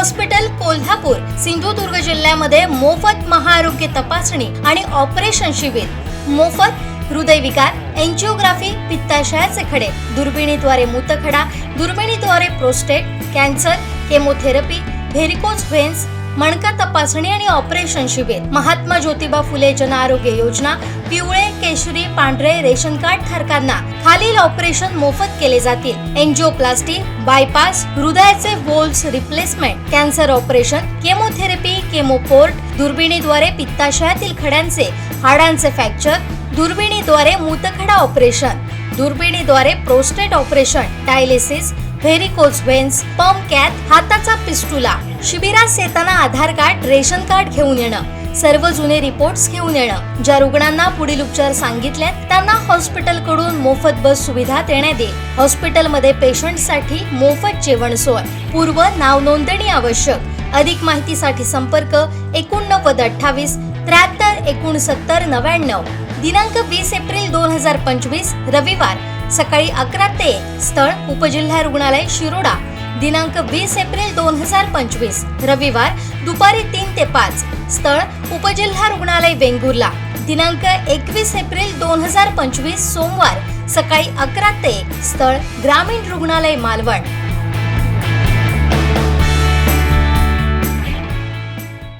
Hospital Kolhapur Sindhudurg जिल्ह्यामध्ये मोफत महाआरोग्य तपासणी आणि ऑपरेशन शिबिर. मोफत हृदयविकार एन्जिओग्राफी पित्ताशयाचे खडे दुर्बिणीद्वारे मूतखडा दुर्बिणीद्वारे prostate cancer chemotherapy varicose veins मणका तपासणी आणि ऑपरेशन शिबिर महात्मा ज्योतिबा फुले जन आरोग्य योजना पिवळे केशरी पांढरे रेशन कार्ड धारकांना खालील ऑपरेशन मोफत केले जातील. एन्जिओप्लास्टी बायपास हृदयाचे valves replacement cancer operation chemotherapy chemoport दुर्बिणीद्वारे पित्ताशयातील खड्यांचे हाडांचे फ्रॅक्चर दुर्बिणीद्वारे मूतखडा operation दुर्बिणीद्वारे prostate operation dialysis varicose veins pump cath हाताचा पिस्टुला शिबिरात येताना आधार कार्ड रेशन कार्ड घेऊन येणं. सर्व जुने रिपोर्ट्स घेऊन येणं. ज्या रुग्णांना पुढील उपचार सांगितले त्यांना हॉस्पिटलकडून मोफत बस सुविधा देण्यात येईल. हॉस्पिटलमध्ये पेशंटसाठी मोफत जेवण सोय. पूर्व नाव नोंदणी आवश्यक. अधिक माहितीसाठी संपर्क एकोणनव्वद अठ्ठावीस त्र्याहत्तर एकोणसत्तर नव्याण्णव. दिनांक वीस एप्रिल दोन हजार पंचवीस रविवार. सकाळी अकरा ते स्थळ उपजिल्हा रुग्णालय शिरोडा दिनांक वीस एप्रिल दोन हजार पंचवीस रविवार दुपारी तीन ते पाच स्थळ उपजिल्हा रुग्णालय वेंगुर्ला दिनांक एकवीस एप्रिल दोन हजार पंचवीस सोमवार सकाळी अकरा ते स्थळ ग्रामीण रुग्णालय मालवण.